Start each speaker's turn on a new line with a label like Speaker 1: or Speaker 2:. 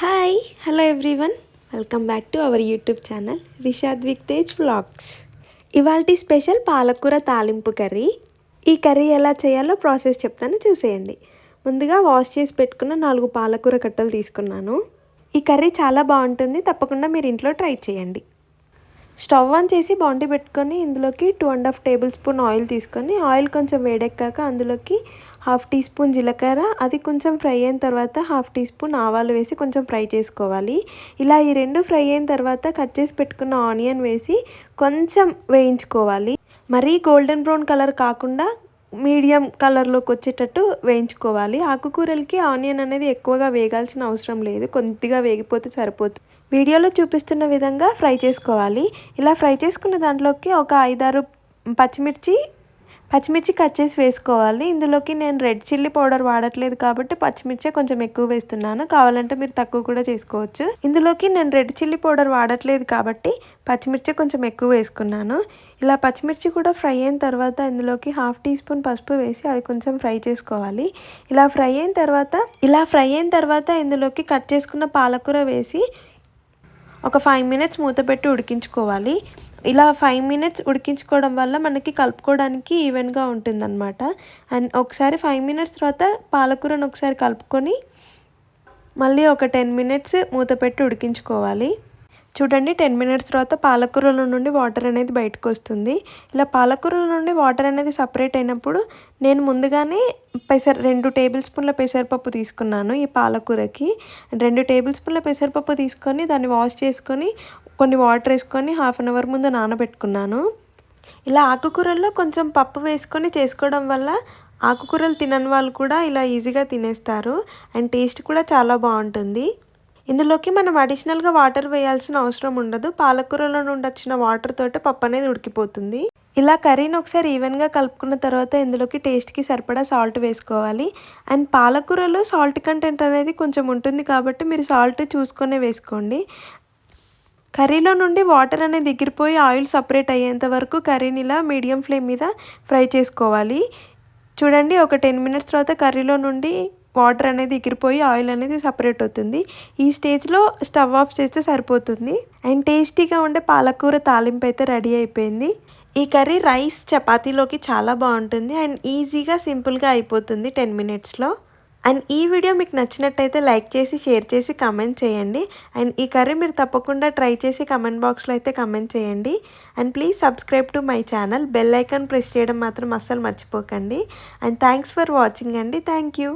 Speaker 1: Hi hello everyone welcome back to our YouTube channel Rishad Vik Tej vlogs ఇవాల్టి special పాలకూర తాలింపు curry. ఈ curry ఎలా చేయాలో ప్రాసెస్ చెప్తాను చూసేయండి. ముందుగా వాష్ చేసి పెట్టుకున్న నాలుగు పాలకూర కట్టలు తీసుకున్నాను. ఈ కర్రీ చాలా బాగుంటుంది తప్పకుండా మీరు ఇంట్లో ట్రై చేయండి. స్టవ్ ఆన్ చేసి బాండి పెట్టుకొని ఇందులోకి two and half tablespoon oil తీసుకొని ఆయిల్ కొంచెం వేడెక్కాక అందులోకి హాఫ్ టీ స్పూన్ జీలకర్ర అది కొంచెం ఫ్రై అయిన తర్వాత హాఫ్ టీ స్పూన్ ఆవాలు వేసి కొంచెం ఫ్రై చేసుకోవాలి. ఇలా ఈ రెండు ఫ్రై అయిన తర్వాత కట్ చేసి పెట్టుకున్న ఆనియన్ వేసి కొంచెం వేయించుకోవాలి. మరీ గోల్డెన్ బ్రౌన్ కలర్ కాకుండా మీడియం కలర్లోకి వచ్చేటట్టు వేయించుకోవాలి. ఆకుకూరలకి ఆనియన్ అనేది ఎక్కువగా వేగాల్సిన అవసరం లేదు. కొద్దిగా వేగిపోతే సరిపోతుంది. వీడియోలో చూపిస్తున్న విధంగా ఫ్రై చేసుకోవాలి. ఇలా ఫ్రై చేసుకున్న దాంట్లోకి ఒక ఐదారు పచ్చిమిర్చి పచ్చిమిర్చి కట్ చేసి వేసుకోవాలి. ఇందులోకి నేను రెడ్ చిల్లీ పౌడర్ వాడట్లేదు కాబట్టి పచ్చిమిర్చి కొంచెం ఎక్కువ వేస్తున్నాను. కావాలంటే మీరు తక్కువ కూడా చేసుకోవచ్చు. ఇందులోకి నేను రెడ్ చిల్లీ పౌడర్ వాడట్లేదు కాబట్టి పచ్చిమిర్చి కొంచెం ఎక్కువ వేసుకున్నాను. ఇలా పచ్చిమిర్చి కూడా ఫ్రై అయిన తర్వాత ఇందులోకి హాఫ్ టీ స్పూన్ పసుపు వేసి అది కొంచెం ఫ్రై చేసుకోవాలి. ఇలా ఫ్రై అయిన తర్వాత ఇలా ఫ్రై అయిన తర్వాత ఇందులోకి కట్ చేసుకున్న పాలకూర వేసి ఒక ఫైవ్ మినిట్స్ మూత పెట్టి ఉడికించుకోవాలి. ఇలా ఫైవ్ మినిట్స్ ఉడికించుకోవడం వల్ల మనకి కలుపుకోవడానికి ఈవెన్గా ఉంటుందన్నమాట. అండ్ ఒకసారి ఫైవ్ మినిట్స్ తర్వాత పాలకూరను ఒకసారి కలుపుకొని మళ్ళీ ఒక టెన్ మినిట్స్ మూత పెట్టి ఉడికించుకోవాలి. చూడండి టెన్ మినిట్స్ తర్వాత పాలకూరల నుండి వాటర్ అనేది బయటకు వస్తుంది. ఇలా పాలకూరల నుండి వాటర్ అనేది సపరేట్ అయినప్పుడు నేను ముందుగానే పెసర రెండు టేబుల్ స్పూన్ల పెసరపప్పు తీసుకున్నాను ఈ పాలకూరకి. రెండు టేబుల్ స్పూన్ల పెసరపప్పు తీసుకొని దాన్ని వాష్ చేసుకొని కొన్ని వాటర్ వేసుకొని హాఫ్ అన్ అవర్ ముందు నానబెట్టుకున్నాను. ఇలా ఆకుకూరల్లో కొంచెం పప్పు వేసుకొని చేసుకోవడం వల్ల ఆకుకూరలు తినని వాళ్ళు కూడా ఇలా ఈజీగా తినేస్తారు. అండ్ టేస్ట్ కూడా చాలా బాగుంటుంది. ఇందులోకి మనం అడిషనల్గా వాటర్ వేయాల్సిన అవసరం ఉండదు. పాలకూరలో నుండి వచ్చిన వాటర్ తోటి పప్పు అనేది ఉడికిపోతుంది. ఇలా కర్రీని ఒకసారి ఈవెన్గా కలుపుకున్న తర్వాత ఇందులోకి టేస్ట్కి సరిపడా సాల్ట్ వేసుకోవాలి. అండ్ పాలకూరలో సాల్ట్ కంటెంట్ అనేది కొంచెం ఉంటుంది కాబట్టి మీరు సాల్ట్ చూసుకొనే వేసుకోండి. కర్రీలో నుండి వాటర్ అనేది ఎగిరిపోయి ఆయిల్ సపరేట్ అయ్యేంత వరకు కర్రీని ఇలా మీడియం ఫ్లేమ్ మీద ఫ్రై చేసుకోవాలి. చూడండి ఒక టెన్ మినిట్స్ తర్వాత కర్రీలో నుండి వాటర్ అనేది ఎగిరిపోయి ఆయిల్ అనేది సపరేట్ అవుతుంది. ఈ స్టేజ్లో స్టవ్ ఆఫ్ చేస్తే సరిపోతుంది. అండ్ టేస్టీగా ఉండే పాలకూర తాలింపు అయితే రెడీ అయిపోయింది. ఈ కర్రీ రైస్ చపాతీలోకి చాలా బాగుంటుంది. అండ్ ఈజీగా సింపుల్గా అయిపోతుంది టెన్ మినిట్స్లో అండ్ ఈ వీడియో మీకు నచ్చినట్టయితే లైక్ చేసి షేర్ చేసి కమెంట్ చేయండి. అండ్ ఈ కర్రీ మీరు తప్పకుండా ట్రై చేసి కమెంట్ బాక్స్లో అయితే కమెంట్ చేయండి. And please subscribe to my channel. Bell icon press చేయడం మాత్రం అస్సలు మర్చిపోకండి. అండ్ థ్యాంక్స్ ఫర్ వాచింగ్ అండి. Thank you.